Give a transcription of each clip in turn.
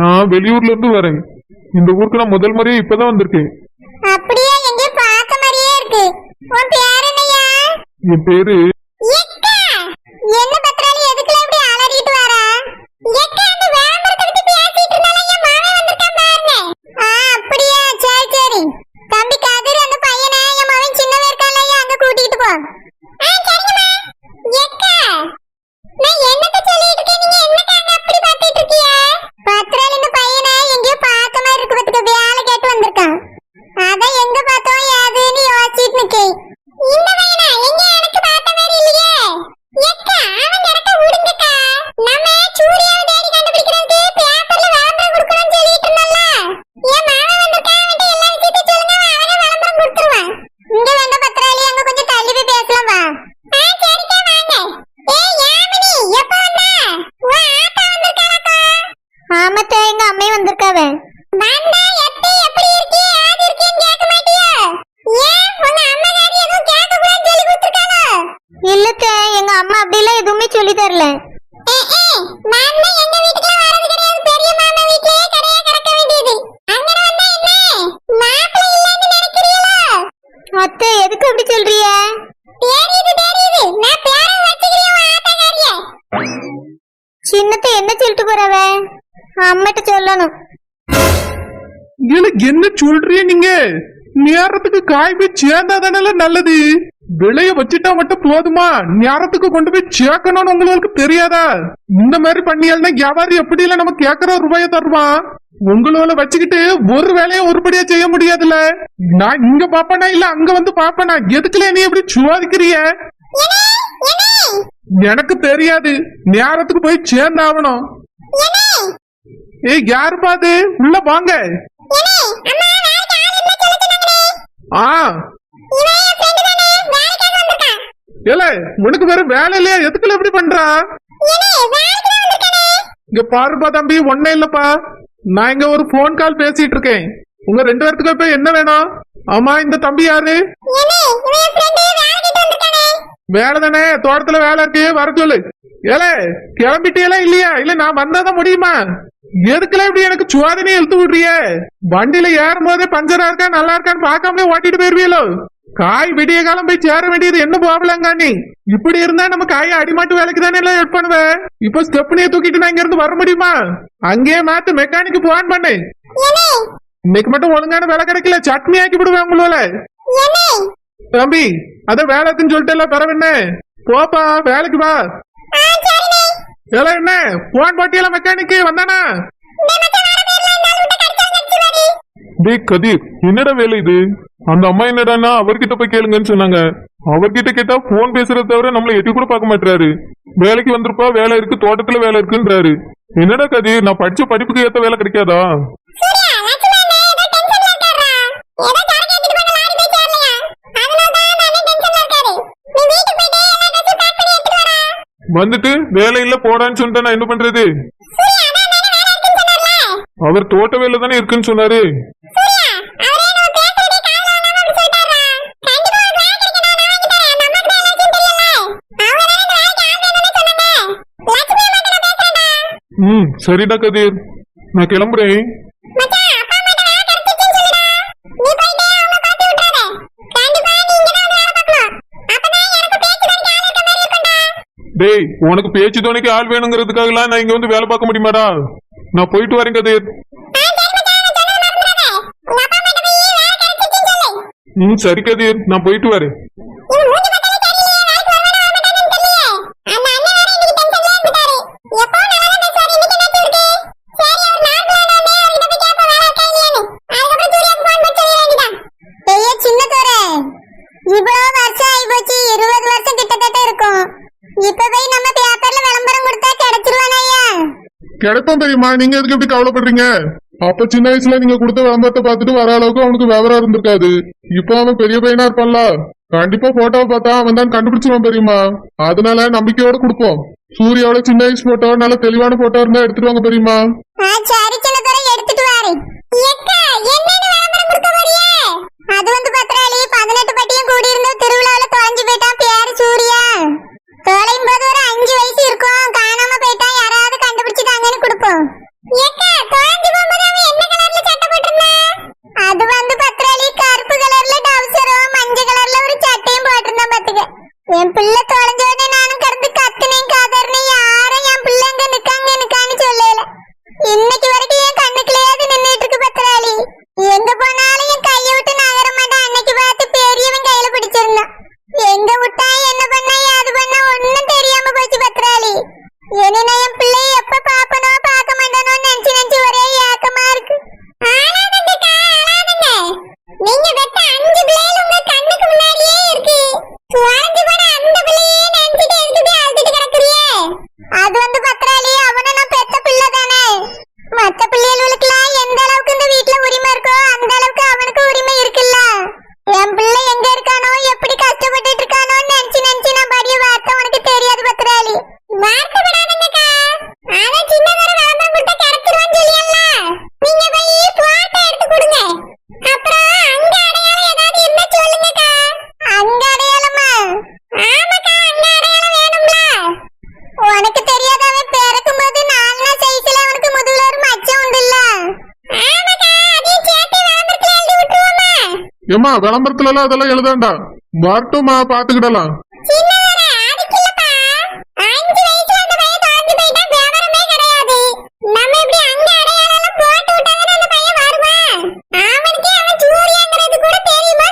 நான் வெளியூர்ல இருந்து வரேன். இந்த ஊருக்கு நான் முதல் முறையா இப்பதான் வந்திருக்கேன். அப்படியே? எங்கேயோ பார்த்த மாதிரியே இருக்கு. உன் பேர் என்னையா என் பேரு எக்கா என்ன பத்திராளி எதுக்குல இப்படி அலறிட்டு வரா எக்கா அந்த விளம்பரத்தை பத்தி பேசிட்டு இருந்தால என் மாமன் வந்திருக்கான் பாருங்க ஆ அப்படியா சரி சரி தம்பி கதிர் அந்த பையனை என் மகன் சின்னவன் இருக்கான்ல அங்க கூட்டிட்டு போ ஆ சரிங்கம்மா எக்கா நான் என்னத்த சொல்லிட்டு இருக்கேன் நீங்க என்னக்கா அங்க அப்படி பார்த்துட்டு இருக்கீங்க பத்திராளி இந்த பையனை எங்கேயோ பார்த்த மாதிரி இருக்கு பத்துக்க வேலை கேட்டு வந்திருக்கான் அதான் எங்க பார்த்தோம் ஏதுன்னு யோசிச்சுட்டு நிக்கேன் இந்த பையனா எங்க எனக்கு பார்த்த மாதிரி இல்லையே எக்கா அவன் நடக்க விடுங்கக்கா நம்ம சூர்யாவை தேடி கண்டுபிடிக்கிறதுக்கு பேப்பர்ல விளம்பரம் கொடுக்கணும்னு சொல்லிட்டு இருந்தோம்ல என் மாமன் வந்திருக்கான் அவன்கிட்ட எல்லா விஷயத்தையும் சொல்லுங்க அவன் அவனே விளம்பரம் கொடுத்துருவான் இங்க வேண்ட பத்திராளி அங்க கொஞ்சம் தள்ளி போய் பேசலாம் வா ஆ சரிக்கா வாங்க ஏய் யாமினி எப்ப வந்தா உன் ஆத்தா வந்திருக்காளாக்கா ஆமாத்தா எங்க அம்மை வந்திருக்காவே வந்தா எத்தி எப்படி இருக்கீ ஆதி இருக்கீன்னு கேட்க மாட்டியா ஏன் உங்க அம்மா காரி எதுவும் கேட்க கூடாதுன்னு சொல்லி கொடுத்துருக்காளோ இல்லத்த எங்க அம்மா அப்படிலாம் எதுவுமே சொல்லி தரல நான் தான் எங்க வீட்டுக்குலாம் வரது கிடையாது பெரிய மாமா வீட்லயே கடையா கிடக்க வேண்டியது அங்க வந்தா என்ன மாப்பிள்ளை இல்லன்னு அத்தை எதுக்கு அப்படி சொல்றிய சின்னத்தை என்ன சொல்லிட்டு போறவ அம்மிட்ட சொல்லணும். என்ன சொல்றீங்க? நீங்க நேரத்துக்கு காய் போய் சேர்ந்தாதானே நல்லது? விலைய வச்சுட்டா மட்டும் போதுமா? நேரத்துக்கு கொண்டு போய் சேர்க்கணும்னு உங்களுக்கு தெரியாதா? இந்த மாதிரி பண்ணியால்னா வியாபாரி எப்படி இல்ல நம்ம கேக்குற ரூபாய தருவான்? உங்களோட வச்சுக்கிட்டு ஒரு வேலையும் உருப்படியா செய்ய முடியாதுல்ல. நான் இங்க பாப்பனா? இல்ல அங்க வந்து பாப்பனா? எதுக்குல நீ எப்படி சுவாதிக்கிறிய? எனக்கு தெரியாது. நேரத்துக்கு போய் சேர்ந்தாகணும். ஏய் யாரு பாது உள்ள வாங்க. ஆ. ஏல உனக்கு வேற வேலை இல்லையா? எதுக்குல எப்படி பண்றா? இங்க பாருப்பா தம்பி ஒண்ணே இல்லப்பா. நான் இங்க ஒரு போன் கால் பேசிட்டு இருக்கேன். உங்க ரெண்டு பேர்த்துக்கு இப்ப என்ன வேணும்? ஆமா இந்த தம்பி யாரு? வேலை தானே தோட்டத்துல வேலை இருக்கு வர சொல்லு. ஏல கிளம்பிட்டியெல்லாம் இல்லையா? இல்ல நான் வந்தாதான் முடியுமா? எதுக்குல இப்படி எனக்கு சுவாதனை இழுத்து விடுறிய? வண்டியில ஏறும் போதே பஞ்சரா இருக்கா நல்லா இருக்கான்னு பார்க்காமலே ஓட்டிட்டு போயிருவீங்களோ காய் விடிய காலம் போய் சேர வேண்டியது என்ன நீ இப்படி இருந்தா நம்ம காயை அடிமாட்டு வேலைக்கு தானே எல்லாம் ஹெல்ப் பண்ணுவேன் இப்போ ஸ்டெப்னிய தூக்கிட்டு நான் இங்க இருந்து வர முடியுமா? அங்கேயே மாத்து மெக்கானிக்கு போன் பண்ணு. இன்னைக்கு மட்டும் ஒழுங்கான வேலை கிடைக்கல சட்னி ஆக்கி விடுவேன் உங்களோட. தம்பி அத வேலைக்குன்னு சொல்லிட்டு பெற என்ன போப்பா வேலைக்கு வா. ஏல என்ன? போன் பாட்டியெல்லாம் மெக்கானிக்கு வந்தானா? டேய் கதீர் என்னடா வேலை இது? அந்த அம்மா என்னடான்னா அவர்கிட்ட போய் கேளுங்கன்னு சொன்னாங்க. அவர்கிட்ட கேட்டா போன் பேசுறத தவிர நம்மள எட்டி கூட பார்க்க மாட்டாரு வேலைக்கு வந்திருப்பா வேலை இருக்கு தோட்டத்துல வேலை இருக்குன்றாரு. என்னடா கதீர் நான் படிச்ச படிப்புக்கு ஏத்த வேலை கிடைக்காதா? வந்துட்டு வேலை இல்ல போடான்னு சொல்லிட்டு நான் என்ன பண்றது? அவர் தோட்ட வேலை தானே இருக்குன்னு சொன்னாரு. ம். சரிடா கதீர். நான் கிளம்புறேன். டேய் உனக்கு பேச்சு துணைக்கு ஆள் வேணுங்கிறதுக்காகலாம் நான் இங்க வந்து வேலை பார்க்க முடியுமாடா? நான் போயிட்டு வரேன் கதீர். ம் சரி கதீர். நான் போயிட்டு வரேன் இவ்வளவு வருஷம் ஆயிப்போச்சு இருபது வருஷம் கிட்டத்தட்ட இருக்கும் இப்ப போய் நம்ம பேப்பர்ல விளம்பரம் கொடுத்தா கிடைச்சிருவானா ஐயா கிடைப்போம் தெரியுமா? நீங்க எதுக்கு இப்படி கவலைப்படுறீங்க? அப்ப சின்ன வயசுல நீங்க கொடுத்த விளம்பரத்தை பார்த்துட்டு வர அளவுக்கு அவனுக்கு விவரம் இருந்திருக்காது. இப்போ அவன் பெரிய பையனா இருப்பான்ல. கண்டிப்பா போட்டோவை பார்த்தா அவன் தான் கண்டுபிடிச்சிருவான் தெரியுமா? அதனால நம்பிக்கையோட கொடுப்போம். சூர்யாவோட சின்ன வயசு போட்டோ நல்ல தெளிவான போட்டோ இருந்தா எடுத்துட்டு வாங்க தெரியுமா? எடுத்துட்டு அது வந்து பத்திராளி பதினெட்டு பட்டியும் கூடி திருவிழாவில தொலைஞ்சு போயிட்டான் பேரு சூர்யா. தொலையும் போது ஒரு அஞ்சு வயசு இருக்கும்.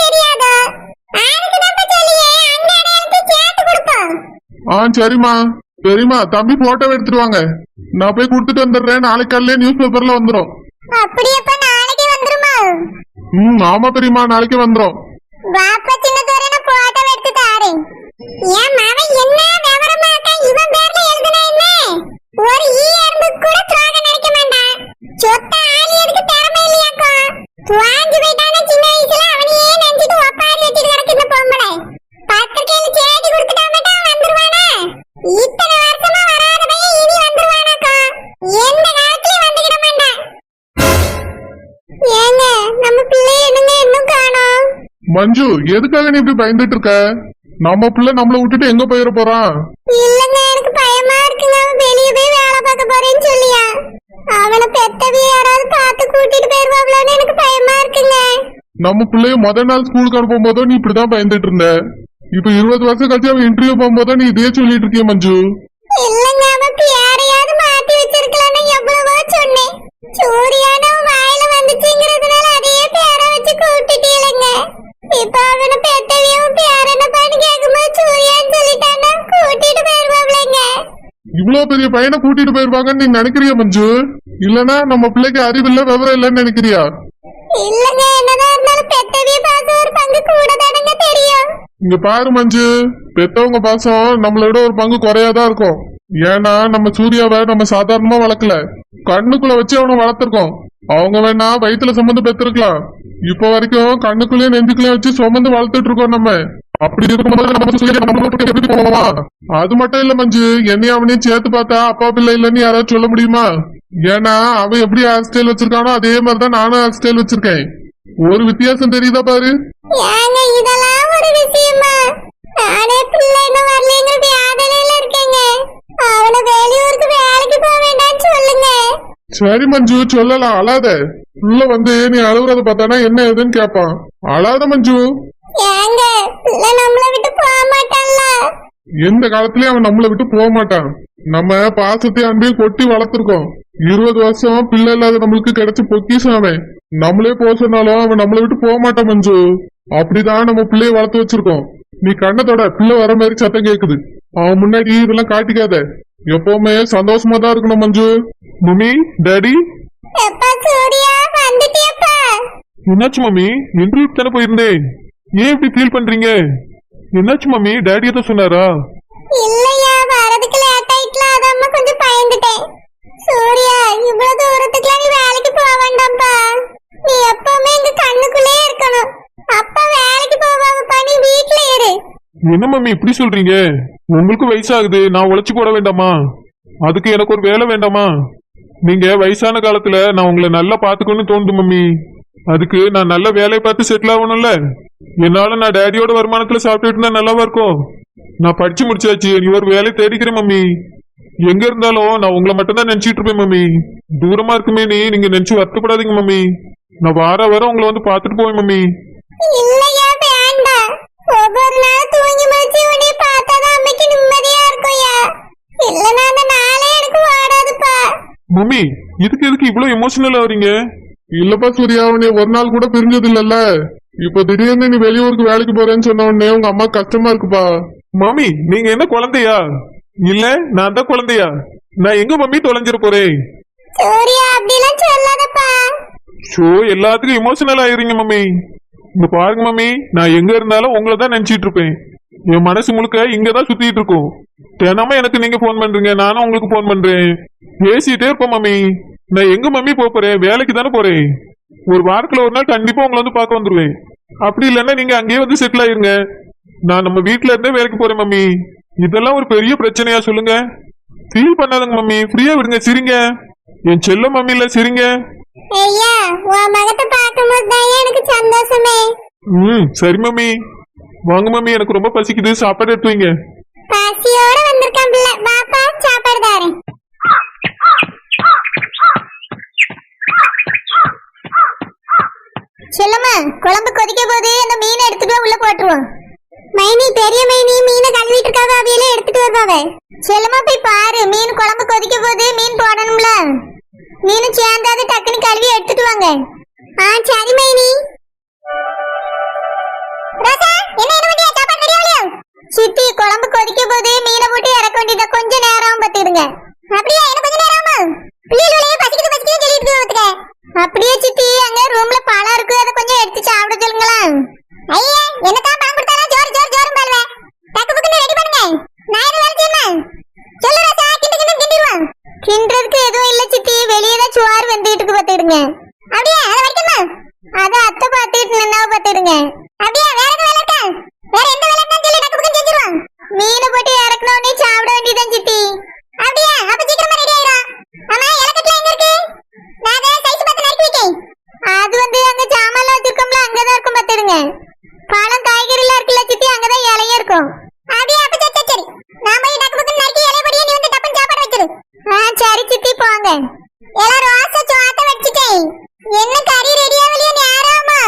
தெரியாதோ? அதுக்குதான்ப்பா சொல்லியே, அங்க அடையாளத்தை சேர்த்து கொடுப்போம். ஆ சரிம்மா. சரிம்மா தம்பி போட்டோ எடுத்துட்டு வாங்க. நான் போய் கொடுத்துட்டு வந்துடுறேன். நாளைக்கு காலையில நியூஸ் பேப்பர்ல வந்துடும் வந்துருமா? ம் ஆமா பெரியம்மா நாளைக்கு வந்துடும் வாப்பா, சின்ன நான் photo எடுத்து தாரேன். என் மகன் என்ன மஞ்சு எதுக்காக நீ இப்படி பயந்துட்டு இருக்க? நம்ம பிள்ளை நம்மளை விட்டுட்டு எங்க போயிட போறான் இல்லங்க எனக்கு பயமா இருக்குங்க. அவன் வெளிய போய் வேலை பார்க்க போறேன்னு சொல்லியா. அவனை பெத்தவி யாராவது பார்த்து கூட்டிட்டு போயிருவாங்களோன்னு எனக்கு பயமா இருக்குங்க. நம்ம பிள்ளைய முத நாள் ஸ்கூலுக்கு அனுப்பும் போதோ நீ இப்படிதான் பயந்துட்டு இருந்த. இப்ப இருபது வருஷம் கழிச்சு அவன் இன்டர்வியூ போகும்போதோ நீ இதே சொல்லிட்டு இருக்கிய மஞ்சு. இல்லங்க அவன் யாரையாவது மாத்தி வச்சிருக்கலாம்னு எவ்வளவோ சொன்னேன். சூர்யான வாயில வந்துச்சுங்கிறதுனால அதையே பேர வச்சு கூப்பிட்டுட்டீங்களங்க இப்ப அவனை பெத்தவியும் பேர் என்னப்பான்னு கேட்கும்போது சூர்யான்னு சொல்லிட்டான்னா கூட்டிட்டு போயிருவாங்களேங்க இவ்வளவு பெரிய பையனை கூட்டிட்டு போயிருவாங்கன்னு நீ நினைக்கிறியா மஞ்சு? இல்லனா நம்ம பிள்ளைக்கு அறிவில்ல விவரம் இல்லைன்னு நினைக்கிறியா? இல்லங்க என்னதான் இருந்தாலும் பெத்தவிய பார்த்து ஒரு பங்கு கூட தானங்க தெரியும். இங்க பாரு மஞ்சு. பெத்தவங்க பாசம் நம்மளை விட ஒரு பங்கு குறையாதான் இருக்கும். ஏன்னா நம்ம சூர்யாவை நம்ம சாதாரணமா வளர்க்கல. கண்ணுக்குள்ள வச்சு அவனை வளர்த்திருக்கோம். அவங்க வேணா வயித்துல சுமந்து பெத்திருக்கலாம். இப்ப வரைக்கும் கண்ணுக்குள்ளேயும் நெஞ்சுக்குள்ளேயும் வச்சு சுமந்து வளர்த்துட்டு இருக்கோம் நம்ம. அப்படி இருக்கும்போது நம்ம விட்டு எப்படி போவோமா அது மட்டும் இல்ல மஞ்சு. என்னையும் அவனையும் சேர்த்து பார்த்தா அப்பா பிள்ளை இல்லைன்னு யாராவது சொல்ல முடியுமா? ஏன்னா அவன் எப்படி ஹேர் ஸ்டைல் வச்சிருக்கானோ அதே மாதிரிதான் நானும் ஹேர் ஸ்டைல் வச்சிருக்கேன். ஒரு வித்தியாசம் தெரியுதா பாரு? ஏங்க இதெல்லாம் ஒரு விஷயமா? நானே பிள்ளை இன்னும் வரலங்கிற வேதனையில இருக்கேங்க. அவனை வெளியூருக்கு வேலைக்கு போக வேண்டாம்னு சொல்லுங்க. சரி மஞ்சு சொல்லலாம். அழாத. உள்ள வந்து நீ அழுகுறத பார்த்தானா என்ன ஏதுன்னு கேட்பான் அழாத மஞ்சு ஏங்க பிள்ளை நம்மளை விட்டு போக மாட்டான்ல எந்த காலத்துலயும் அவன் நம்மளை விட்டு போக மாட்டான். நம்ம பாசத்தையும் அன்பையும் கொட்டி வளர்த்திருக்கோம். இருபது வருஷம் பிள்ளை இல்லாத நம்மளுக்கு கிடைச்ச பொக்கிஷம் அவன். நம்மளே போக சொன்னாலும் அவன் நம்மளை விட்டு போக மாட்டான் மஞ்சு. அப்படிதான் நம்ம பிள்ளைய வளர்த்து வச்சிருக்கோம். நீ கண்ணத்தோட பிள்ளை வர மாதிரி சத்தம் கேக்குது. அவன் முன்னாடி இதெல்லாம் காட்டிக்காத. எப்பவுமே சந்தோஷமா தான் இருக்கணும் மஞ்சு. Mummy daddy. என்னாச்சு மம்மி? இன்டர்வியூ தானே போயிருந்தேன். ஏன் இப்படி ஃபீல் பண்றீங்க? என்னாச்சு மம்மி? டாடி எதுவும் சொன்னாரா? இல்லையா வரதுக்கு லேட் ஆயிட்டல அதாம்மா கொஞ்சம் பயந்துட்டேன். சூர்யா இவ்வளவு தூரத்துக்குலாம் நீ வேலைக்கு போக வேண்டாம்ப்பா. நீ எப்பவுமே எங்க கண்ணுக்குள்ளே இருக்கணும். அப்பா வேலைக்கு போவாங்கப்பா நீ வீட்ல இரு. என்ன மம்மி இப்படி சொல்றீங்க? உங்களுக்கு வயசாகுது நான் உழைச்சு போட வேண்டாமா? அதுக்கு எனக்கு ஒரு வேலை வேண்டாமா? நீங்க வயசான காலத்துல நான் உங்களை நல்லா பாத்துக்கணும்னு தோணுது மம்மி. அதுக்கு நான் நல்ல வேலையை பார்த்து செட்டில் ஆகணும்ல. என்னால நான் டேடியோட வருமானத்துல சாப்பிட்டுட்டு இருந்தா நல்லாவா இருக்கும் நான் படிச்சு முடிச்சாச்சு. நீ ஒரு வேலை தேடிக்கிறேன் மம்மி. எங்க இருந்தாலும் நான் உங்களை மட்டும் தான் நினைச்சிட்டு இருப்பேன் மம்மி. தூரமா இருக்குமே நீ. நீங்க நினைச்சு வருத்தப்படாதீங்க மம்மி. நான் வார வாரம் உங்களை வந்து பார்த்துட்டு போவேன் மம்மி. இல்லையா வேண்டாம். ஒவ்வொரு நாள் தூங்கி முடிச்சு உன்னை பார்த்தாதான் அம்மைக்கு நிம்மதியா இருக்கும்யா. இல்லைன்னா அந்த நாளே எனக்கு ஓடாதுப்பா மம்மி இதுக்கு எதுக்கு இவ்வளவு எமோஷனல் ஆவறீங்க இல்லப்பா சூர்யா உன்னை ஒரு நாள் கூட பிரிஞ்சது இல்லல்ல இப்ப திடீர்னு நீ வெளியூருக்கு வேலைக்கு போறேன்னு சொன்ன உடனே உங்க அம்மா கஷ்டமா இருக்குப்பா. மம்மி நீங்க என்ன குழந்தையா? இல்ல நான் தான் குழந்தையா? நான் எங்க மம்மி தொலைஞ்சிட போறேன்? சூர்யா அப்படிலாம் சொல்லாதப்பா. ஷோ எல்லாத்துக்கும் எமோஷனல் ஆயிருங்க மம்மி இங்க பாருங்க மம்மி நான் எங்க இருந்தாலும் உங்களை தான் நினைச்சிட்டு இருப்பேன். என் மனசு முழுக்க இங்க தான் சுத்திட்டு இருக்கும். தினமும் எனக்கு நீங்க ஃபோன் பண்றீங்க நானும் உங்களுக்கு ஃபோன் பண்றேன். பேசிட்டே இருப்போம் மம்மி நான் எங்க மம்மி போறேன்? வேலைக்கு தானே போறேன். ஒரு வாரத்துல ஒரு நாள் கண்டிப்பா உங்களை வந்து பார்க்க வந்துருவேன். அப்படி இல்லைன்னா நீங்க அங்கேயே வந்து செட்டில் ஆயிருங்க. நான் நம்ம வீட்ல இருந்தே வேலைக்கு போறேன் மம்மி. இதெல்லாம் ஒரு பெரிய பிரச்சனையா சொல்லுங்க. ஃபீல் பண்ணாதங்க மம்மி. ஃப்ரீயா விடுங்க சிரிங்க. என் செல்ல மம்மி இல்ல சிரிங்க. ஐயா உன் மகத்தை பார்க்கும்போது தான் எனக்கு சந்தோஷமே. ம் சரி மம்மி. வாங்க மம்மி. எனக்கு ரொம்ப பசிக்குது. சாப்பாடு எடுத்து வைங்க. பசியோட வந்திருக்கான் பிள்ளை. பாப்பா சாப்பாடு தாரேன். சொல்லுமா குழம்பு கொதிக்க போது அந்த மீனை எடுத்துட்டு உள்ள போட்டுருவோம். மைனி பெரிய மைனி மீனை கழுவிட்டு இருக்காவ அவையில எடுத்துட்டு வருவாங்க செல்லமா போய் பாரு மீன் குழம்பு கொதிக்க போது மீன் போடணும்ல. மீன் சேர்ந்தாது டக்குன்னு கழுவி எடுத்துட்டு வாங்க. ஆ சரி மைனி. என்ன சித்தி குழம்பு கொதிக்க போது மீனை போட்டு இறக்க வேண்டியது கொஞ்ச நேரம் பத்திடுங்க அப்படியே? என்ன கொஞ்ச நேரமா பிள்ளைகளே பசிக்குது பசிக்குது சொல்லிட்டு அப்படியே சித்தி அங்க ரூம்ல பழம் இருக்கு அதை கொஞ்சம் எடுத்து சாப்பிட சொல்லுங்களேன். ஐயா என்னக்கா பழம் கொடுத்தாலும் ஜோர் ஜோர் ஜோரும் பாருவே டக்கு புக்குன்னு ரெடி பண்ணுங்க. நான் என்ன வேலை செய்யணும்? சொல்லு ராசா கிண்டு கிண்டு கிண்டிடுவான் கிண்டுறதுக்கு எதுவும் இல்ல சித்தி வெளியே தான் சுவார் வெந்துட்டு இருக்கு பாத்துடுங்க அப்படியே அதை வரைக்குமா? அதை அத்தை பாத்துட்டு நின்னாவ பாத்துடுங்க அப்படியே வேற எதுவும் வேலை இருக்கா? வேற எந்த வேலை இருந்தாலும் சொல்லி டக்கு புக்குன்னு செஞ்சிருவான் மீனை போட்டு இறக்கணும் உடனே சாப்பிட வேண்டியதான் சித்தி. அப்படியே அப்ப சீக்கிரமா ரெடி ஆயிரும். ஆமா இலக்கத்துல எங்க இருக்கு நான் அதை சைஸ் பார்த்து நறுக்கி வைக்கேன் அது வந்து அங்க சாமான்ல வச்சிருக்கோம்ல அங்கதான் இருக்கும் பாத்துடுங்க பழம் காய்கறி எல்லாம் இருக்குல்ல சித்தி அங்கதான் இலையும் இருக்கும். அப்படியே அப்ப சரி சரி, சரி. நான் போய் டக்கு பக்கம் நறுக்கி இலை பொடியை நீ வந்து டப்புன்னு சாப்பாடு வச்சிரு. ஆ சரி சித்தி போங்க. எல்லாம் ரோசா சோத்த வச்சிட்டேன். என்ன கறி ரெடி ஆகலையோ நேரமா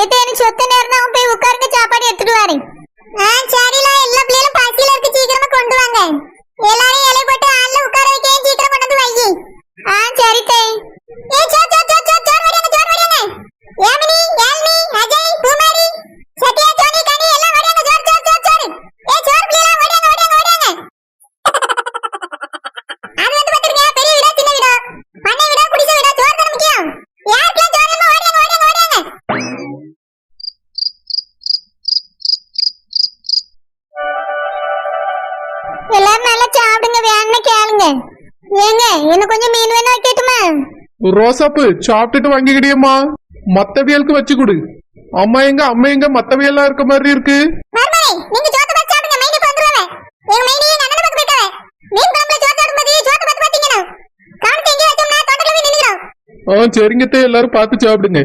எத்த எனக்கு சொத்த நேரம் தான் போய் உட்காருங்க சாப்பாடு எடுத்துட்டு வரேன். ஆ சரில. ரோசாப்பு சாப்பிட்டுட்டு வாங்கிக்கிடியம்மா. மத்தவியலுக்கு வச்சு கொடு அம்மா எங்க அம்மா எங்க மத்தவியெல்லாம் இருக்க மாதிரி இருக்கு. சோத்த சோத்த சோத்த ஆ சரிங்கத்தே எல்லாரும் பார்த்து சாப்பிடுங்க.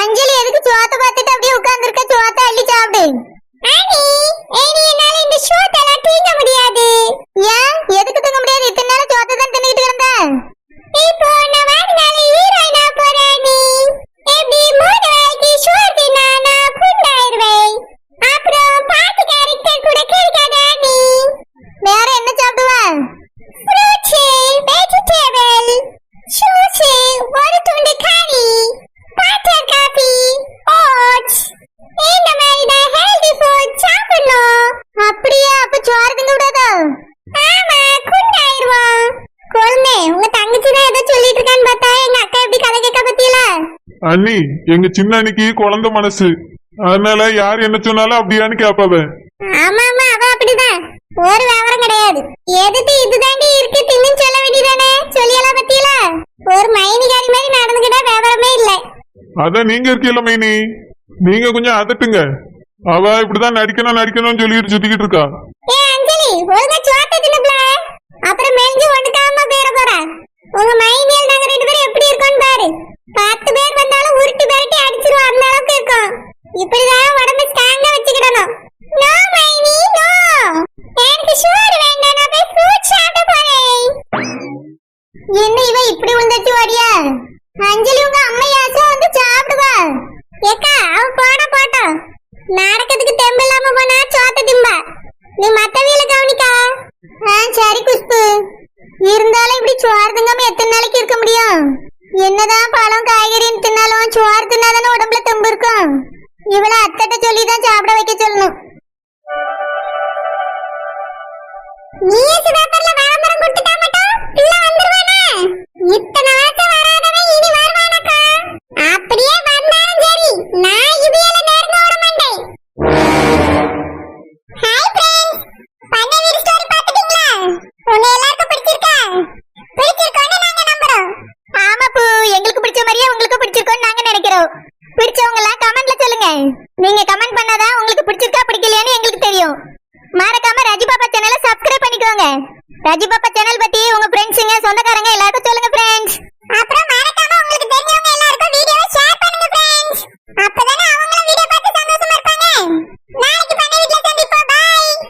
அஞ்சலி எதுக்கு சோத்த பார்த்துட்டு அப்படியே உட்கார்ந்திருக்க? சோத்த அள்ளி சாப்பிடு. ஆனி ஏனி என்னால இந்த ஷோட் எல்லாம் தூங்க முடியாது. ஏன்? எதுக்கு தூங்க முடியாது? இத்தனை நேரம் சோத்த தான் தின்னுட்டு இப்போ நான் வாழ்நாள் ஹீரோயினா போறேன் நீ எப்படி மூணு வேலைக்கு ஷோர் தின்னா நான் புண்டாயிருவேன் அப்புறம் பாட்டு கேரக்டர் கூட கிடைக்காத நீ வேற என்ன சாப்பிடுவ ஃப்ரூட்ஸ் வெஜிடபிள் ஜூஸ் ஒரு துண்டு கறி பட்டர் காபி ஓட்ஸ் இந்த மாதிரி தான் ஹெல்தி ஃபுட் சாப்பிடணும் அப்படியே அப்ப சோறு திங்க கூடாதா ஆமா குண்டாயிருவோம் குழந்தை உங்க தங்கச்சி தான் ஏதோ சொல்லிட்டு இருக்கான்னு பார்த்தா எங்க அக்கா எப்படி கதை கேட்க பத்தியில அண்ணி எங்க சின்ன அன்னைக்கு குழந்தை மனசு. அதனால யார் என்ன சொன்னாலும் அப்படியான்னு கேப்பாவ. ஆமா ஆமா அவ அப்படிதான். ஒரு விவரம் கிடையாது. எதுக்கு இதுதாண்டி இருக்கு? தின்னு சொல்ல வேண்டியதானே? சொல்லியெல்லாம் பத்தியில? ஒரு மைனிகாரி மாதிரி விவரமே இல்லை. அதான் நீங்க இருக்கீல்ல மைனி. நீங்க கொஞ்சம் அதட்டுங்க. அவ இப்படிதான் நடிக்கணும் நடிக்கணும்னு சொல்லிட்டு சுத்திக்கிட்டு இருக்கா. ஏ அஞ்சலி ஒழுங்கா சோத்த தின்னுப்ல அப்புறம் மெலிஞ்சு ஒடுக்காம போயிட போறா. உங்க மைனியல் நாங்க ரெண்டு பேரும் எப்படி இருக்கோம் பாரு. பத்து பேர் வந்தாலும் உருட்டி பெரட்டி அடிச்சிருவோம். அந்த அளவுக்கு இருக்கும். இப்படிதான் உடம்பு ஸ்ட்ராங்கா வச்சுக்கிடணும். நோ மைனி நோ எனக்கு ஷூர் வேண்டாம். நான் போய் ஃப்ரூட் சாப்பிட போறேன். என்ன இவ இப்படி விழுந்துச்சு ஓடியா? அஞ்சலி உங்க அம்மையாச்சும் வந்து சாப்பிடுவா. ஏக்கா அவ போட போட்டோம். நடக்கிறதுக்கு தெம்பு இல்லாம போனா சோத்த திம்பா. நீ மத்தவி நாளைக்கு இருக்க முடியும். என்னதான் நீங்க கமெண்ட் பண்ணாதான் உங்களுக்கு பிடிச்சிருக்கா பிடிக்கலையான்னு எங்களுக்கு தெரியும். மறக்காம ராஜி பாப்பா சேனலை சப்ஸ்கிரைப் பண்ணிக்கோங்க. ராஜி பாப்பா சேனல் பத்தி உங்க ஃப்ரெண்ட்ஸுங்க சொந்தக்காரங்க எல்லாருக்கும் சொல்லுங்க ஃப்ரெண்ட்ஸ் அப்புறம்